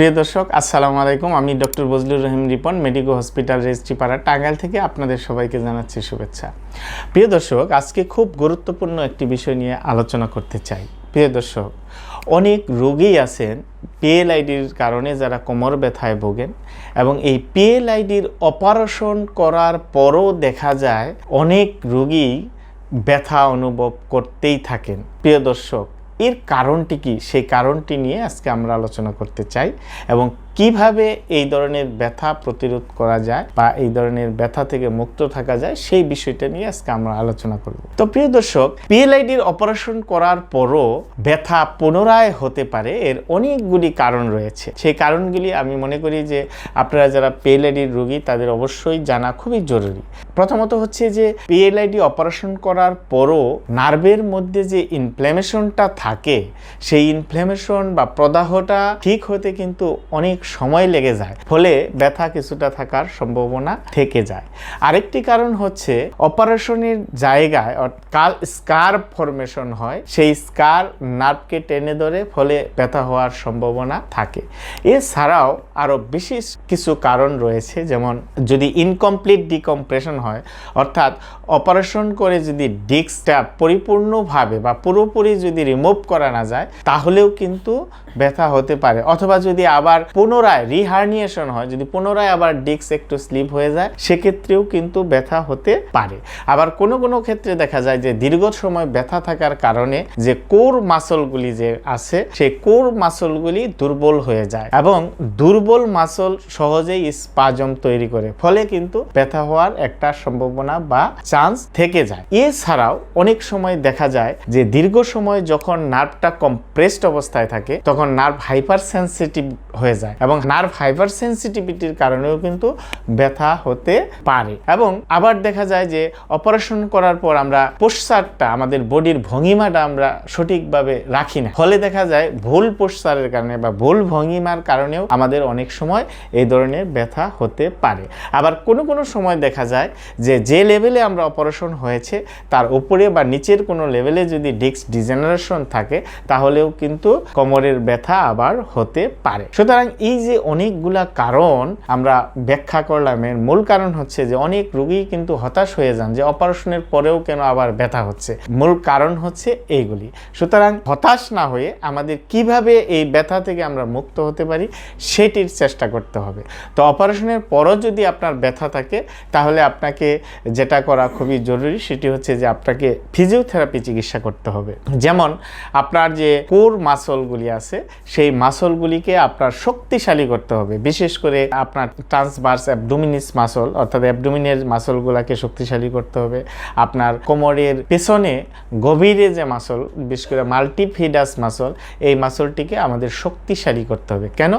প্রিয় দর্শক, আসসালামু আলাইকুম। আমি doctor Bazlur Rahim Ripon, medico hospital Registripara Tangail থেকে আপনাদের সবাইকে জানাচ্ছি শুভেচ্ছা। প্রিয় দর্শক, আজকে খুব গুরুত্বপূর্ণ একটি বিষয় নিয়ে আলোচনা করতে চাই। প্রিয় দর্শক, অনেক রোগী আছেন পিএলআইডির কারণে যারা কোমর ব্যথায় ভোগেন এবং এই পিএলআইডির অপারেশন করার পরও দেখা যায় অনেক রোগী ব্যথা অনুভব করতেই থাকেন। প্রিয় দর্শক এর কারণটি কি? সেই কারণটি নিয়ে আজকে আমরা আলোচনা করতে চাই এবং কীভাবে এই ধরনের ব্যথা প্রতিরোধ করা যায় বা এই ধরনের ব্যথা থেকে মুক্ত থাকা যায় সেই বিষয়টা নিয়ে আজকে আমরা আলোচনা করব। তো প্রিয় দর্শক, পিএলআইডির অপারেশন করার পরও ব্যথা পুনরায় হতে পারে এর অনেকগুলি কারণ রয়েছে। সেই কারণগুলি আমি মনে করি যে আপনারা যারা পিএলআইডির রোগী তাদের অবশ্যই জানা খুবই জরুরি। প্রথমত হচ্ছে যে পিএলআইডি অপারেশন করার পরও নার্ভের মধ্যে যে ইনফ্ল্যামেশনটা থাকে, সেই ইনফ্ল্যামেশন বা প্রদাহটা ঠিক হতে কিন্তু অনেক সময় লেগে যায়, ফলে ব্যথা কিছুটা থাকার সম্ভাবনা থেকে যায়। আরেকটি কারণ হচ্ছে অপারেশনের জায়গায় কাল স্কার ফরমেশন হয়, সেই স্কার নার্ভকে টেনে ধরে, ফলে ব্যথা হওয়ার সম্ভাবনা থাকে। এছাড়াও আরও বিশেষ কিছু কারণ রয়েছে, যেমন যদি ইনকমপ্লিট ডিকম্প্রেশন হয়, অর্থাৎ অপারেশন করে যদি ডিস্কটা পরিপূর্ণভাবে বা পুরোপুরি যদি রিমুভ করা না যায়, তাহলেও কিন্তু ব্যথা হতে পারে। অথবা যদি আবার পুনরায় রিহার্নিয়েশন হয়, যদি পুনরায় আবার ডিস্ক একটু স্লিপ হয়ে যায়, সেক্ষেত্রেও কিন্তু ব্যথা হতে পারে। আবার কোনো কোনো ক্ষেত্রে দেখা যায় যে দীর্ঘ সময় ব্যথা থাকার কারণে যে কোর মাসলগুলি যে আছে, সেই কোর মাসলগুলি দুর্বল হয়ে যায় এবং দুর্বল মাসল সহজেই স্পাজম তৈরি করে, ফলে কিন্তু ব্যথা হওয়ার একটা সম্ভাবনা বা চান্স থেকে যায়। এছাড়াও অনেক সময় দেখা যায় যে দীর্ঘ সময় যখন নার্ভটা কম্প্রেসড অবস্থায় থাকে, তখন নার্ভ হাইপার সেন্সিটিভ হয়ে যায়। এবং নার্ভ হাইপার সেন্সিটিভিটির কারণেও কিন্তু ব্যথা হতে পারে। এবং আবার দেখা যায় যে অপারেশন করার পর আমরা পোস্টারটা আমাদের বডির ভঙ্গিমাটা আমরা সঠিকভাবে রাখি না। ফলে দেখা যায় ভুল পোস্টারের কারণে বা ভুল ভঙ্গিমার কারণেও আমাদের অনেক সময় এই ধরনের ব্যথা হতে পারে। আবার কোনো কোনো সময় দেখা যায় যে যে লেভেলে আমরা অপারেশন হয়েছে, তার উপরে বা নিচের কোনো লেভেলে যদি ডিস্ক ডিজেনারেশন থাকে, তাহলেও কিন্তু কোমরের ব্যথা আবার হতে পারে। সুতরাং এই যে অনেকগুলা কারণ আমরা ব্যাখ্যা করলাম, এর মূল কারণ হচ্ছে যে অনেক রোগী কিন্তু হতাশ হয়ে যান যে অপারেশনের পরেও কেন আবার ব্যথা হচ্ছে। মূল কারণ হচ্ছে এইগুলি। সুতরাং হতাশ না হয়ে আমাদের কীভাবে এই ব্যথা থেকে আমরা মুক্ত হতে পারি, সেটির চেষ্টা করতে হবে। তো অপারেশনের পরও যদি আপনার ব্যথা থাকে, তাহলে আপনাকে যেটা করা খুবই জরুরি, সেটি হচ্ছে যে আপনাকে ফিজিওথেরাপি চিকিৎসা করতে হবে। যেমন আপনার যে কোর মাসলগুলি আছে, সেই মাসলগুলিকে আপনার শক্তিশালী করতে হবে। বিশেষ করে আপনার ট্রান্সভার্স অ্যাবডোমিনিস মাসল অর্থাৎ অ্যাবডোমিনের মাসলগুলোকে শক্তিশালী করতে হবে। আপনার কোমরের পেছনে গভীরে যে মাসল বিশেষ করে মাল্টিফিডাস মাসল এই মাসলটিকে আমাদের শক্তিশালী করতে হবে। কেন?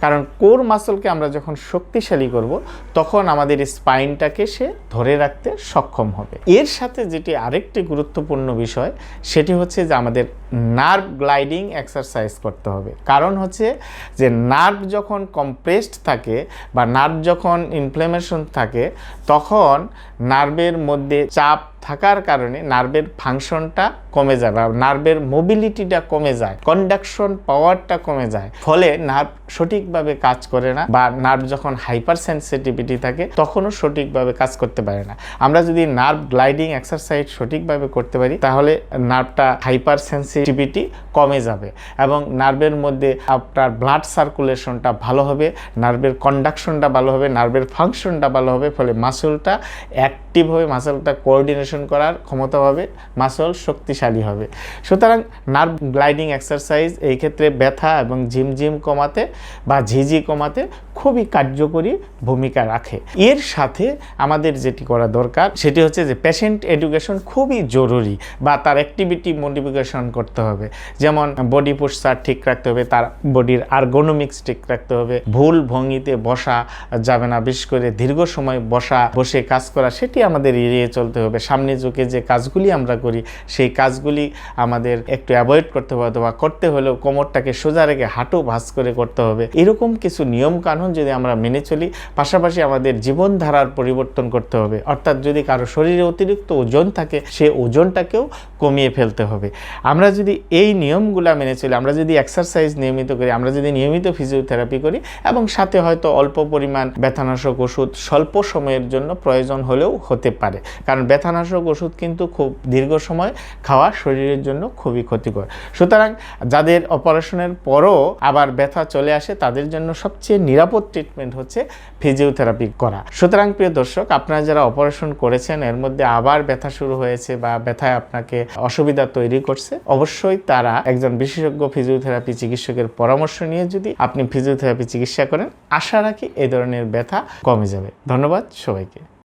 কারণ কোর মাসলকে আমরা যখন শক্তিশালী করব, তখন আমাদের স্পাইনটাকে সে ধরে রাখতে সক্ষম হবে। এর সাথে যেটি আরেকটি গুরুত্বপূর্ণ বিষয়, সেটি হচ্ছে যে আমাদের নার্ভ গ্লাইডিং এক্সারসাইজ করতে হবে। কারণ হচ্ছে যে নার্ভ যখন কম্প্রেসড থাকে বা নার্ভ যখন ইনফ্লেমেশন থাকে তখন নার্ভের মধ্যে চাপ থাকার কারণে নার্ভের ফাংশনটা কমে যায় বা নার্ভের মোবিলিটিটা কমে যায় কন্ডাকশন পাওয়ারটা কমে যায়। ফলে নার্ভ সঠিকভাবে কাজ করে না বা নার্ভ যখন হাইপার সেন্সিটিভিটি থাকে, তখনও সঠিকভাবে কাজ করতে পারে না। আমরা যদি নার্ভ গ্লাইডিং এক্সারসাইজ সঠিকভাবে করতে পারি, তাহলে নার্ভটা হাইপার সেন্সিটিভিটি কমে যাবে এবং নার্ভের মধ্যে আপনার ব্লাড সার্কুলেশনটা ভালো হবে, নার্ভের কন্ডাকশনটা ভালো হবে, নার্ভের ফাংশনটা ভালো হবে, ফলে মাসলটা অ্যাক্টিভ হবে মাসলটা কোঅর্ডিনেশন করার ক্ষমতা হবে মাসল শক্তিশালী হবে। সুতরাং নার্ভ গ্লাইডিং এক্সারসাইজ এই ক্ষেত্রে ব্যথা এবং ঝিমঝিম কমাতে বা ঝিঝি কমাতে খুবই কার্যকরী ভূমিকা রাখে। এর সাথে আমাদের যেটি করা দরকার, সেটি হচ্ছে যে পেশেন্ট এডুকেশন খুবই জরুরি বা তার অ্যাক্টিভিটি মোটিফিকেশন করতে হবে। যেমন বডি পোস্টার ঠিক রাখতে হবে, তার বডির আর্গোনমিক্স ঠিক রাখতে হবে, ভুল ভঙ্গিতে বসা যাবে না, বিশেষ করে দীর্ঘ সময় বসা, বসে কাজ করা, সেটি আমাদের এড়িয়ে চলতে হবে। সামনে ঝুঁকে যে কাজগুলি আমরা করি, সেই কাজগুলি আমাদের একটু অ্যাভয়েড করতে হবে অথবা করতে হলেও কোমরটাকে সোজা রেখে হাঁটু ভাঁজ করে করতে হবে। এরকম কিছু নিয়ম কানুন যদি আমরা মেনে চলি, পাশাপাশি আমাদের জীবনধারার পরিবর্তন করতে হবে। অর্থাৎ যদি কারও শরীরে অতিরিক্ত ওজন থাকে, সে ওজনটাকেও কমিয়ে ফেলতে হবে। আমরা যদি এই নিয়মগুলো মেনে চলি, আমরা যদি এক্সারসাইজ নিয়মিত করি, আমরা যদি নিয়মিত ফিজিওথেরাপি করি এবং সাথে হয়তো অল্প পরিমাণ ব্যথানাশক ওষুধ স্বল্প সময়ের জন্য প্রয়োজন হলেও হতে পারে। কারণ ব্যথানাশক ওষুধ কিন্তু খুব দীর্ঘ সময় খাওয়া শরীরের জন্য খুবই ক্ষতিকর। সুতরাং যাদের অপারেশনের পরও আবার ব্যথা চলে আসে, তাদের জন্য সবচেয়ে নিরাপদ ট্রিটমেন্ট হচ্ছে ফিজিওথেরাপি করা। সুতরাং প্রিয় দর্শক, আপনারা যারা অপারেশন করেছেন, এর মধ্যে আবার ব্যথা শুরু হয়েছে বা ব্যথায় আপনাকে অসুবিধা তৈরি করছে, অবশ্যই তারা একজন বিশেষজ্ঞ ফিজিওথেরাপি চিকিৎসকের পরামর্শ নিয়ে যদি আপনি ফিজিওথেরাপি চিকিৎসা করেন, আশা রাখি এই ধরনের ব্যথা কমে যাবে। ধন্যবাদ সবাইকে।